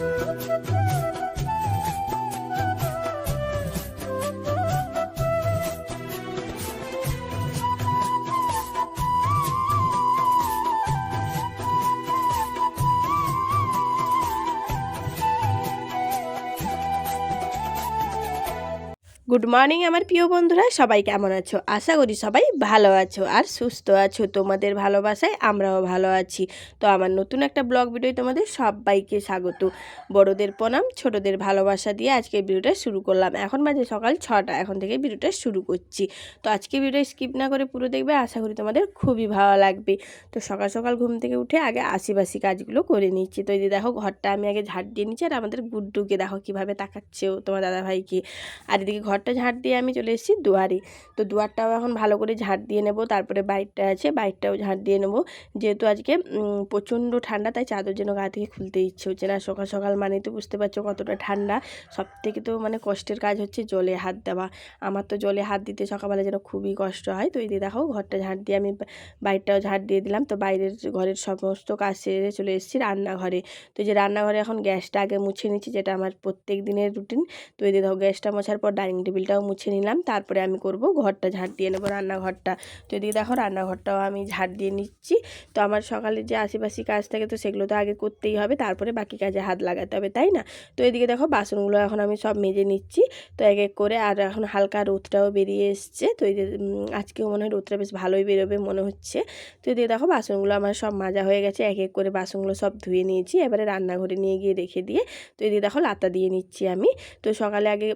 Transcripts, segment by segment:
Thank you. Good morning আমার প্রিয় বন্ধুরা। সবাই কেমন আছো? আশা করি সবাই ভালো আছো আর সুস্থ আছো। তোমাদের ভালোবাসায় আমরাও ভালো আছি। তো আমার নতুন একটা ব্লগ ভিডিও তোমাদের সবাইকে স্বাগত। বড়দের প্রণাম, ছোটদের ভালোবাসা দিয়ে আজকে ভিডিওটা শুরু করলাম। এখন বাজে সকাল ছটা, এখন থেকে ভিডিওটা শুরু করছি। তো আজকে ভিডিও স্কিপ না করে পুরো দেখবে, আশা করি তোমাদের খুবই ভালো লাগবে। তো সকাল সকাল ঘুম থেকে উঠে আগে আশিবাসি কাজগুলো করে নিচ্ছি। তো এই দেখো, ঘরটা আমি আগে ঝাড় দিয়ে নিচ্ছি আর আমাদের গুড্ডুকে দেখো কীভাবে তাকাচ্ছেও তোমার দাদাভাইকে। আর এদিকে ঘরটা ঝাড় দিয়ে আমি চলে এসেছি দুয়ারে। তো দুয়ারটাও এখন ভালো করে ঝাড় দিয়ে নেব, তারপরে বাইরটা আছে, বাইরটাও ঝাড় দিয়ে নেব। যেহেতু আজকে প্রচণ্ড ঠান্ডা, তাই চাদর যেন গা থেকে খুলতে ইচ্ছে হচ্ছে না। সকাল সকাল মানে তো বুঝতে পারছ কতটা ঠান্ডা। সব থেকে তো মানে কষ্টের কাজ হচ্ছে জলে হাত দেওয়া। আমার তো জলে হাত দিতে সকালবেলা যেন খুবই কষ্ট হয়। তো এই দিয়ে দেখো, ঘরটা ঝাড় দিয়ে আমি বাইরটাও ঝাড় দিয়ে দিলাম। তো বাইরের ঘরের সমস্ত কাজ সেরে চলে এসেছি রান্নাঘরে। তো যে রান্নাঘরে এখন গ্যাসটা আগে মুছে নিচ্ছি, যেটা আমার প্রত্যেক দিনের রুটিন। তো এই দিয়ে দেখো, গ্যাসটা মোছার পর ডাইনিং টেবিলটাও মুছে নিলাম, তারপরে আমি করব ঘরটা ঝাড় দিয়ে নেব, রান্নাঘরটা। তো এদিকে দেখো রান্নাঘরটাও আমি ঝাড় দিয়ে নিচ্ছি, তো আমার সকালে যে আশেপাশে কাজ থাকে তো সেগুলো তো আগে করতেই হবে, তারপরে বাকি কাজে হাত লাগাতে হবে, তাই না? তো এদিকে দেখো বাসনগুলো এখন আমি সব মেজে নিচ্ছি, তো এক এক করে আর এখন হালকা রোদটাও বেরিয়ে এসছে, তো এই যে আজকেও মনে হয় রোদটা বেশ ভালোই বেরোবে মনে হচ্ছে। তো এদিকে দেখো বাসনগুলো আমার সব মাজা হয়ে গেছে, এক এক করে বাসনগুলো সব ধুয়ে নিয়েছি, এবারে রান্নাঘরে নিয়ে গিয়ে রেখে দিয়ে, তো এদিকে দেখো লাতা দিয়ে নিচ্ছি আমি। তো সকালে আগে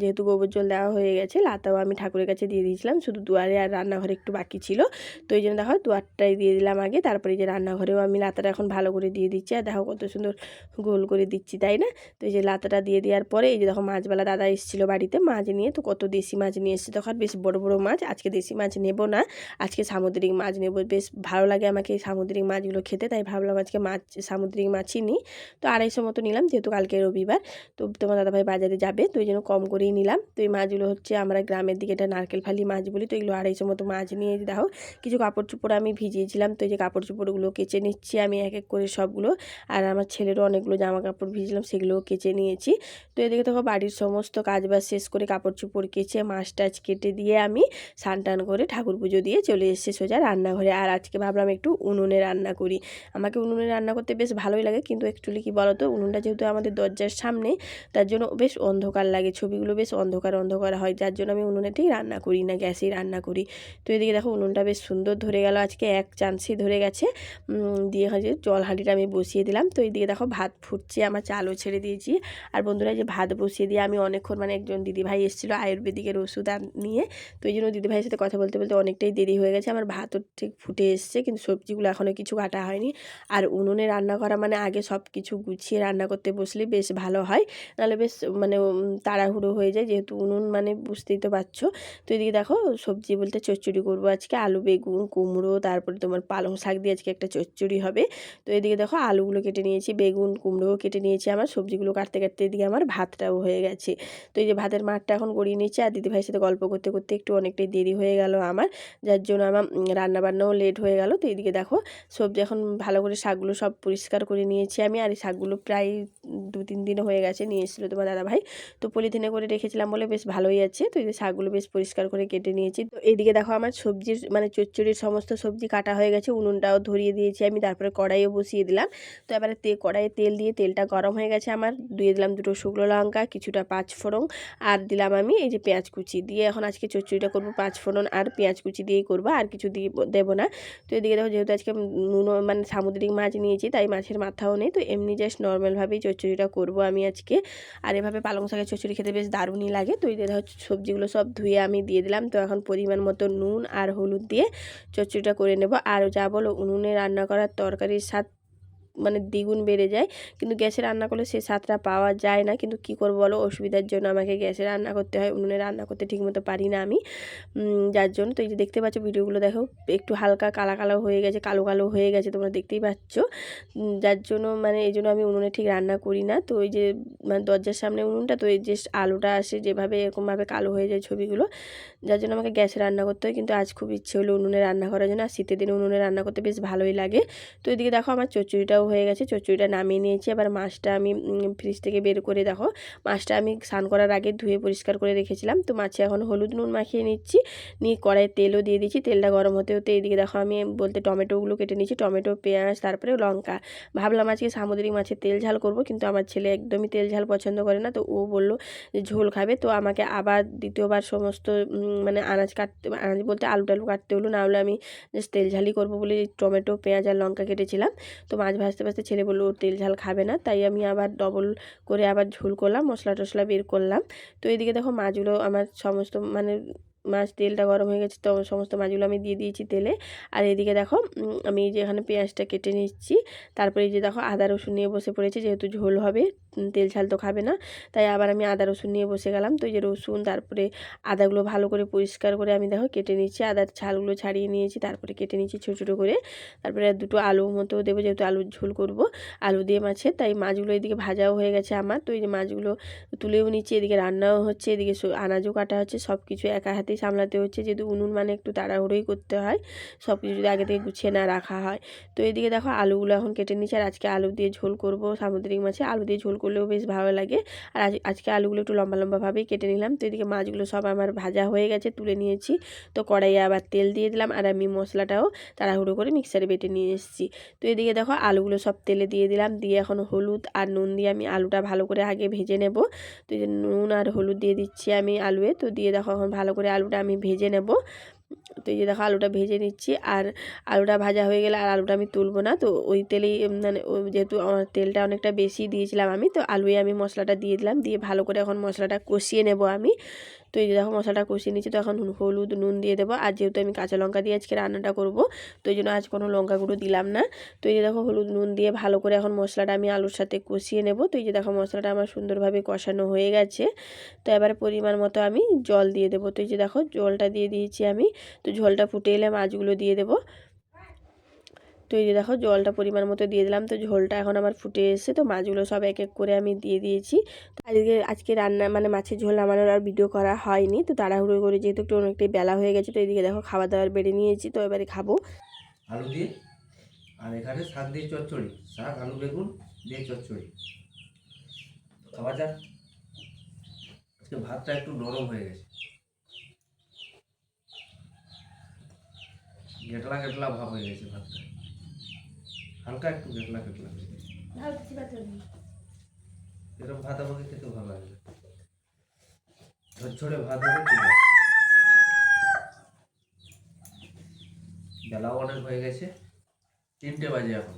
যেহেতু গোবর জল দেওয়া হয়ে গেছে, লাতাও আমি ঠাকুরের কাছে দিয়ে দিয়েছিলাম, শুধু দুয়ারে আর রান্নাঘরে একটু বাকি ছিল। তো এই জন্য দেখো দুয়ারটাই দিয়ে দিলাম আগে, তারপরে যে রান্নাঘরেও আমি লাতাটা এখন ভালো করে দিয়ে দিচ্ছি। আর দেখো কত সুন্দর গোল করে দিচ্ছি, তাই না? তো এই যে লাতাটা দিয়ে দেওয়ার পরে এই যে দেখো মাছবেলা দাদা এসেছিল বাড়িতে, মাছ নিয়ে। তো কত দেশি মাছ নিয়ে এসেছে তখন বেশ বড় বড় মাছ, আজকে দেশি মাছ নেব না, আজকে সামুদ্রিক মাছ নেব। বেশ ভালো লাগে আমাকে সামুদ্রিক মাছগুলো খেতে, তাই ভাবলাম আজকে মাছ, সামুদ্রিক মাছই নিই। তো আড়াইশো মতো নিলাম, যেহেতু কালকে রবিবার, তো তোমার দাদাভাই বাজারে যাবে, তো ওই জন্য কম করেই নিলাম। তো এই মাছগুলো হচ্ছে আমরা গ্রামের দিকে এটা নারকেল ফালি মাছ বলি, তো এগুলো আড়াইশো মতো মাছ নিয়ে দেখো, কিছু কাপড় চোপড় আমি ভিজিয়েছিলাম, তো এই যে কাপড় চোপড়গুলো কেচে নিচ্ছি আমি এক এক করে সবগুলো, আর আমার ছেলেরও অনেকগুলো জামা কাপড় ভিজলাম সেগুলোও কেচে নিয়েছি। তো এদিকে দেখো বাড়ির সমস্ত কাজ বাজ শেষ করে কাপড় চোপড় কেচে মাছ টাছ কেটে দিয়ে আমি স্নান টান করে ঠাকুর পুজো দিয়ে চলে এসেছি সোজা রান্নাঘরে, আর আজকে ভাবলাম একটু উনুনে রান্না করি। আমাকে উনুনে রান্না করতে বেশ ভালোই লাগে, কিন্তু একচুয়ালি কী বলো তো উনুনটা যেহেতু আমাদের দরজার সামনে, তার জন্য বেশ অন্ধকার লাগে, ছবিগুলো বেশ অন্ধকার অন্ধকার হয়, যার জন্য আমি উনুনেতেই রান্না করি না, গ্যাসেই রান্না করি। তো এদিকে দেখো উনুনটা বেশ সুন্দর ধরে গেল, আজকে এক চান্সে ধরে গেছে। দিয়ে হচ্ছে জল হাঁড়িটা আমি বসিয়ে দিলাম। তো এইদিকে দেখো ভাত ফুটছে, আমার চালও ছেড়ে দিয়েছি। আর বন্ধুরা যে ভাত বসিয়ে দিয়ে আমি অনেকক্ষণ মানে একজন দিদিভাই এসেছিল আয়ুর্বেদিকের ওষুধ নিয়ে। তো এই জন্য দিদিভাইয়ের সাথে কথা বলতে বলতে অনেকটাই দেরি হয়ে গেছে। আমার ভাতও ঠিক ফুটে এসছে, কিন্তু সবজিগুলো এখনও কিছু কাটা হয়নি। আর উনুনে রান্না করা মানে আগে সব কিছু গুছিয়ে রান্না করতে বসলে বেশ ভালো হয়। নাহলে বেশ মানে তাড়াহুড়ো হয়ে যায়, যেহেতু উনুন মানে বুঝতেই তো পারছ। তো এদিকে দেখো, সবজি বলতে চচ্চড়ি করব আজকে, আলু, বেগুন, কুমড়ো, তারপরে তোমার পালং শাক দিয়ে আজকে একটা চচ্চড়ি হবে। তো এদিকে দেখো, আলুগুলো কেটে নিয়েছি, বেগুন কুমড়োও কেটে নিয়েছি আমার, সবজিগুলো কাটতে কাটতে এদিকে আমার ভাতটাও হয়ে গেছে। তো এই যে ভাতের মাঠটা এখন গড়িয়ে নিচ্ছে, আর দিদিভাইয়ের সাথে গল্প করতে করতে একটু অনেকটাই দেরি হয়ে গেল আমার, যার জন্য আমার রান্নাবান্নাও লেট হয়ে গেল। তো এদিকে দেখো, সবজি এখন ভালো করে শাকগুলো সব পরিষ্কার করে নিয়েছি আমি, আর এই শাকগুলো প্রায় দু তিন দিন হয়ে গেছে, নিয়ে এসেছিল তোমার দাদাভাই। তো পলিথিনে করে রেখেছিলাম বলে বেশ ভালোই আছে। তো এই শাকগুলো বেশ পরিষ্কার করে কেটে নিয়েছি। তো এইদিকে দেখো আমার সবজির মানে চচ্চড়ির সমস্ত সবজি কাটা হয়ে গেছে। উনুনটাও ধরিয়ে দিয়েছি আমি, তারপরে কড়াইও বসিয়ে দিলাম। তো এবারে তে, কড়াইয়ে তেল দিয়ে তেলটা গরম হয়ে গেছে আমার। দিয়ে দিলাম দুটো শুকনো লঙ্কা, কিছুটা পাঁচ ফোড়ন আর দিলাম আমি এই যে পেঁয়াজ কুচি দিয়ে। এখন আজকে চচ্চড়িটা করব পাঁচ ফোড়ন আর পেঁয়াজ কুচি দিয়েই করব, আর কিছু দিয়ে দেবো না। তো এদিকে দেখো যেহেতু আজকে নুন মানে সামুদ্রিক মাছ নিয়েছি, তাই মাছের মাথাও নেই। তো এমনি জাস্ট নর্মালভাবেই চচ্চড়িটা করব আমি আজকে। আর এভাবে পালং শাকের চচ্চড়ি খেতে বেশ দারুণই লাগে। তো এই হচ্ছে সবজিগুলো সব ধুয়ে আমি দিয়ে দিলাম। তো এখন পরিমাণ মতো নুন আর হলুদ দিয়ে চচ্চড়িটা করে নেব। আর যা বলো উনুনে রান্না করার তরকারির স্বাদ মানে দ্বিগুণ বেড়ে যায়। কিন্তু গ্যাসে রান্না করলে সে স্বাদটা পাওয়া যায় না। কিন্তু কী করব বলো? অসুবিধার জন্য আমাকে গ্যাসে রান্না করতে হয়। উনুনে রান্না করতে ঠিকমতো পারি না আমি। যার জন্য তো এই যে দেখতে পাচ্ছ ভিডিওগুলো দেখো, একটু হালকা কালা কালো হয়ে গেছে, কালো কালো হয়ে গেছে তোমরা দেখতেই পাচ্ছ। যার জন্য মানে এই জন্য আমি উনুনে ঠিক রান্না করি না। তো ওই যে মানে দরজার সামনে উনুনটা, তো এই যে আলুটা আসে যেভাবে এরকমভাবে কালো হয়ে যায় ছবিগুলো যার জন্য আমাকে গ্যাসে রান্না করতে হয়। কিন্তু আজ খুব ইচ্ছে হলো উনুনে রান্না করার জন্য। আর শীতের দিনে উনুনে রান্না করতে বেশ ভালোই লাগে। তো এদিকে দেখো আমার চচ্চড়িটাও হয়ে গেছে। চচ্চড়িটা নামিয়ে নিয়েছি। আবার মাছটা আমি ফ্রিজ থেকে বের করে দেখো, মাছটা আমি স্নান করার আগে ধুয়ে পরিষ্কার করে রেখেছিলাম। তো মাছে এখন হলুদ নুন মাখিয়ে নিচ্ছি। নিয়ে কড়াই তেলও দিয়ে দিচ্ছি। তেলটা গরম হতে হতে এইদিকে দেখো আমি বলতে টমেটোগুলো কেটে নিচ্ছি টমেটো, পেঁয়াজ, তারপরে লঙ্কা। ভাবলাম আজকে সামুদ্রিক মাছের তেল ঝাল করব, কিন্তু আমার ছেলে একদমই তেল ঝাল পছন্দ করে না। তো ও বলল যে ঝোল খাবে। তো আমাকে আবার দ্বিতীয়বার সমস্ত মানে আনাজ কাটতে, আনাজ বলতে আলু টালু কাটতে হলো, না হলে আমি জাস্ট তেল ঝালই করব বলে টমেটো, পেঁয়াজ আর লঙ্কা কেটেছিলাম। তো মাছ ভাজতে ভাজতে ছেলে বলল তেল ঝাল খাবে না। তাই আমি আবার ডবল করে আবার ঝোল করলাম, মশলা টশলা বের করলাম। তো এদিকে দেখো মাছগুলো আমার সমস্ত মানে মাছ তেলটা গরম হয়ে গেছে, তো সমস্ত মাছগুলো আমি দিয়ে দিয়েছি তেলে। আর এদিকে দেখো আমি যে এখানে পেঁয়াজটা কেটে নিচ্ছি। তারপরে এই যে দেখো আদা রসুন নিয়ে বসে পড়েছি, যেহেতু ঝোল হবে। তেল ঝাল তো খাবে না। তাই আবার আমি আদা রসুন নিয়ে বসে গেলাম। তো এই যে রসুন, তারপরে আদাগুলো ভালো করে পরিষ্কার করে আমি দেখো কেটে নিচ্ছি। আদার ছালগুলো ছাড়িয়ে নিয়েছি, তারপরে কেটে নিচ্ছি ছোটো ছোটো করে। তারপরে দুটো আলু মতো দেবো, যেহেতু আলুর ঝোল করব। আলু দিয়ে মাছে তাই মাছগুলো এদিকে ভাজাও হয়ে গেছে আমার। তো এই যে মাছগুলো তুলেও নিচ্ছি, এদিকে রান্নাও হচ্ছে, এদিকে আনাজও কাটা হচ্ছে সব কিছু একা হাতেই সামলাতে হচ্ছে। যেহেতু উনুন মানে একটু তাড়াহুড়োই করতে হয় সব কিছু যদি আগে থেকে গুছিয়ে না রাখা হয়। তো এদিকে দেখো আলুগুলো এখন কেটে নিচ্ছি, আর আজকে আলু দিয়ে ঝোল করব সামুদ্রিক মাছে। আলু দিয়ে ঝোল করলেও বেশ ভালো লাগে। আর আজ, আজকে আলুগুলো একটু লম্বা লম্বাভাবেই কেটে নিলাম। তো এদিকে মাছগুলো সব আমার ভাজা হয়ে গেছে, তুলে নিয়েছি। তো কড়াইয়ে আবার তেল দিয়ে দিলাম আর আমি মশলাটাও তাড়াহুড়ো করে মিক্সারে বেটে নিয়ে এসেছি। তো এদিকে দেখো আলুগুলো সব তেলে দিয়ে দিলাম। দিয়ে এখন হলুদ আর নুন দিয়ে আমি আলুটা ভালো করে আগে ভেজে নেব। তো নুন আর হলুদ দিয়ে দিচ্ছি আমি আলুয়ে। তো দিয়ে দেখো এখন ভালো করে আলুটা আমি ভেজে নেব। তো এই যে দেখো আলুটা ভেজে নিচ্ছি আর আলুটা ভাজা হয়ে গেলে আর আলুটা আমি তুলবো না। তো ওই তেলেই মানে যেহেতু আমার তেলটা অনেকটা বেশি দিয়েছিলাম আমি, তো আলুয়ে আমি মশলাটা দিয়ে দিলাম, দিয়ে ভালো করে এখন মশলাটা কষিয়ে নেব আমি। তো এই যে দেখো মশলাটা কষিয়ে নিচ্ছি তো এখন হলুদ, নুন দিয়ে দেবো। আর যেহেতু আমি কাঁচা লঙ্কা দিয়ে আজকে রান্নাটা করব, তো এই জন্য আজ কোনো লঙ্কা গুঁড়ো দিলাম না। তো এই যে দেখো হলুদ, নুন দিয়ে ভালো করে এখন মশলাটা আমি আলুর সাথে কষিয়ে নেব। তো এই যে দেখো মশলাটা আমার সুন্দরভাবে কষানো হয়ে গেছে। তো এবারে পরিমাণ মতো আমি জল দিয়ে দেবো। তো এই যে দেখো জলটা দিয়ে দিয়েছি আমি। তো ঝোলটা ফুটে এলে মাছগুলো দিয়ে দেবো। তো এই যে দেখো জলটা পরিমাণ মতো দিয়ে দিলাম। তো ঝোলটা এখন আমার ফুটে এসে তো মাছগুলো সব এক এক করে আমি দিয়ে দিয়েছি। তো আজকে আজকে রান্না মানে মাছের ঝোল নামানোর আর ভিডিও করা হয়নি। তো তাড়াহুড়ো করে যেহেতু একটু অনেকটাই বেলা হয়ে গেছে, তো এদিকে দেখো খাবার দাবার বেড়ে নিয়েছি। তো এবারে খাব। আলু দিয়ে, আর এখানে শাক দিয়ে চচ্চড়ি। শাক, আলু, বেগুন দিয়ে চচ্চড়ি। খাওয়া যাক। আজকে ভাতটা একটু নরম হয়ে গেছে। গেটলা গেটলা ভাব হয়ে গেছে ভাতটা। হালকা একটু হয়ে গেছে এরকম ভাত আমাকে খেতে ভালো লাগে। ঝরঝরে ভাত হবে বেলাও অনেক হয়ে গেছে। তিনটে বাজে এখন।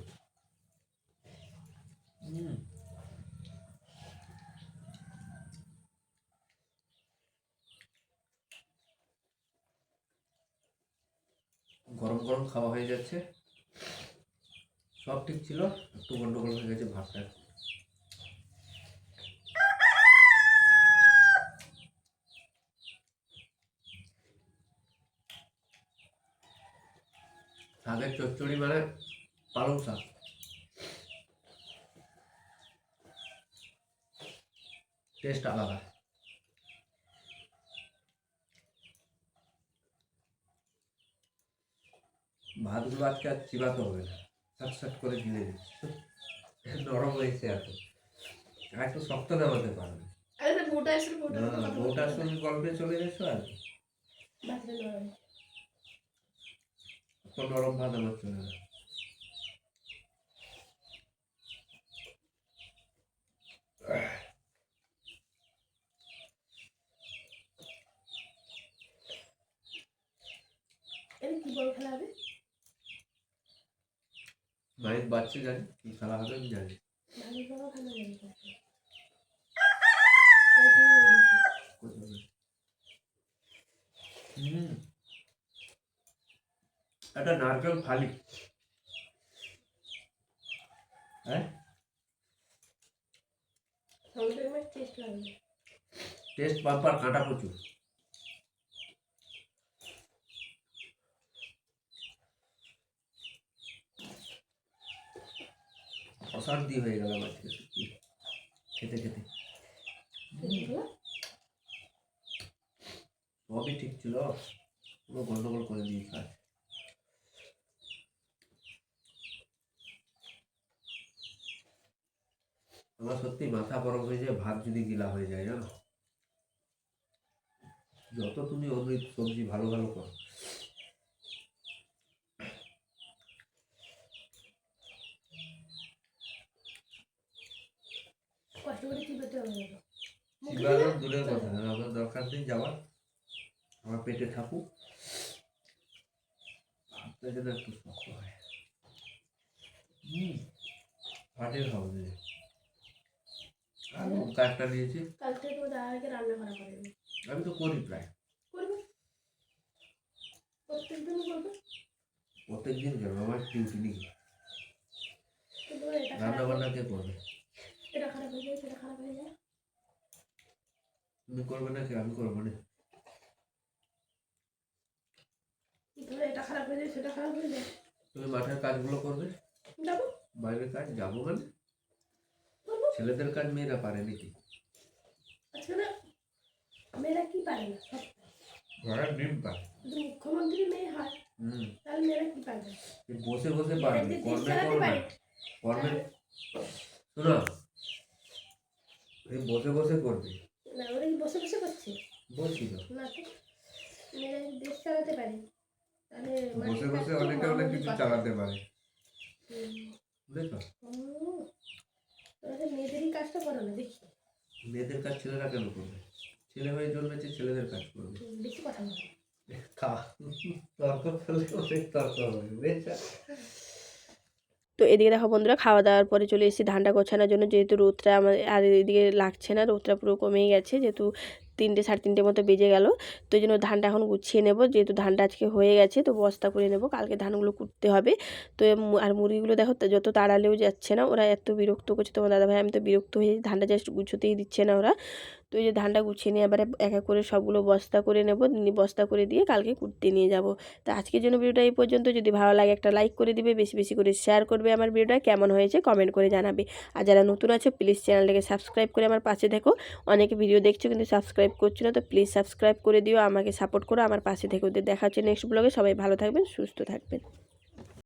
গরম গরম খাওয়া হয়ে যাচ্ছে। সব ঠিক ছিল, একটু গন্ডগোল হয়ে গেছে ভাতটা। শাকের চচ্চড়ি মানে পালং শাক। টেস্ট আলাদা। ভাতগুলো আজকে আর চিবাতে হবে না। সাট সাট করে দিলে দিচ্ছে নরম হয়েছে এত আর একটু শক্ত নামাতে পারবে। বউটার সঙ্গে গল্পে চলে গেছো আর কি। নরম। ভাত আমার চলে না এটা কি বল খেলা হবে বাচ্চা জানি? কি খেলা হবে আমি জানি। একটা নারকেল ফালি হ্যাঁ? টেস্ট লাগবে। টেস্ট বাম্পার কাঁটা প্রচুর। অশান্তি হয়ে গেল আজকে সত্যি। খেতে খেতে। সবই ঠিক ছিল, পুরো গন্ডগোল করে দিয়েছে আজ। আমার সত্যি মাথা গরম হয়ে যায়, ভাত যদি গিলা হয়ে যায়, জানো? যত তুমি অমৃত সবজি ভালো ভালো করো কষ্ট করে চিবাতে হবে না মুখে চিবানো দিলে দূরের কথা আমার যাওয়ার। আমার পেটে থাকুক। ভাতটা যেন একটু শক্ত হয়। হুম আর কাজটা নিয়েছি। আমি তো করি প্রায়। প্রত্যেক দিন করবে? প্রত্যেক দিন কেন? আমার ডিউটি নেই। রান্না বান্না কে করবে? এটা খারাপ হয়ে যায় সেটা খারাপ হয়ে যায়। তুমি করবে নাকি আমি করব না? এটা খারাপ হয়ে যায় সেটা খারাপ হয়ে যায়? তুমি মাঠের কাজগুলো করবে? যাব। বাইরের কাজ যাব মানে? ছেলেদের কাজ মেয়েরা পারে নাকি? মেয়েরা কি পারে না? সব ঘরের ডিম পারে মুখ্যমন্ত্রী মেয়ে হয় হুম। তাহলে মেয়েরা কি পারবে বসে বসে কর্মে করবে পারে। কর্মে তাহলে- শোনো এই বসে বসে করবে। না ওরা কি বসে বসে করছে? বলছি তো না তো মেয়েরা দেশ চালাতে পারে। তাহলে বসে বসে অনেকে অনেক কিছু। চালাতে পারে। বুঝেছ তোরা তো মেয়েদেরই কাজটা করো না দেখি। মেয়েদের কাজ ছেলেরা কেন করবে? ছেলে হয়ে জন্মেছে ছেলেদের কাজ করবে। বেশি কথা বলো। তর্ক করলে অনেক তর্ক হবে বুঝেছ? তো এদিকে দেখো বন্ধুরা খাওয়া দাওয়ার পরে চলে এসেছি ধানটা গোছানোর জন্য। যেহেতু রোদটা আমার, আর এদিকে লাগছে না, রোদটা পুরো কমেই গেছে, যেহেতু তিনটে, সাড়ে তিনটে মতো বেজে গেল। তো জন্য ধানটা এখন গুছিয়ে নেব, যেহেতু ধানটা আজকে হয়ে গেছে, তো বস্তা করে নেব, কালকে ধানগুলো কুটতে হবে। তো আর মুরগিগুলো দেখো যত তাড়ালেও যাচ্ছে না, ওরা এত বিরক্ত করছে। তোমার দাদা ভাই আমি তো বিরক্ত হয়ে, ধানটা জাস্ট গুছোতেই দিচ্ছে না ওরা। তো এই যে ধানটা গুছিয়ে নিয়ে এবারে এক এক করে সবগুলো বস্তা করে নেব। বস্তা করে দিয়ে কালকে কুটতে নিয়ে যাব। তো আজকের জন্য ভিডিওটা এই পর্যন্ত। যদি ভালো লাগে একটা লাইক করে দিবে, বেশি বেশি করে শেয়ার করবে আমার ভিডিওটা। কেমন হয়েছে কমেন্ট করে জানাবে। আর যারা নতুন আছে প্লিজ চ্যানেলটাকে সাবস্ক্রাইব করে আমার পাশে দেখো অনেকে ভিডিও দেখছ কিন্তু সাবস্ক্রাইব করছ না, তো প্লিজ সাবস্ক্রাইব করে দিও। আমাকে সাপোর্ট করো আমার পাশে থেকো। ওদের দেখা হচ্ছে নেক্সট ব্লগে সবাই ভালো থাকবেন, সুস্থ থাকবেন।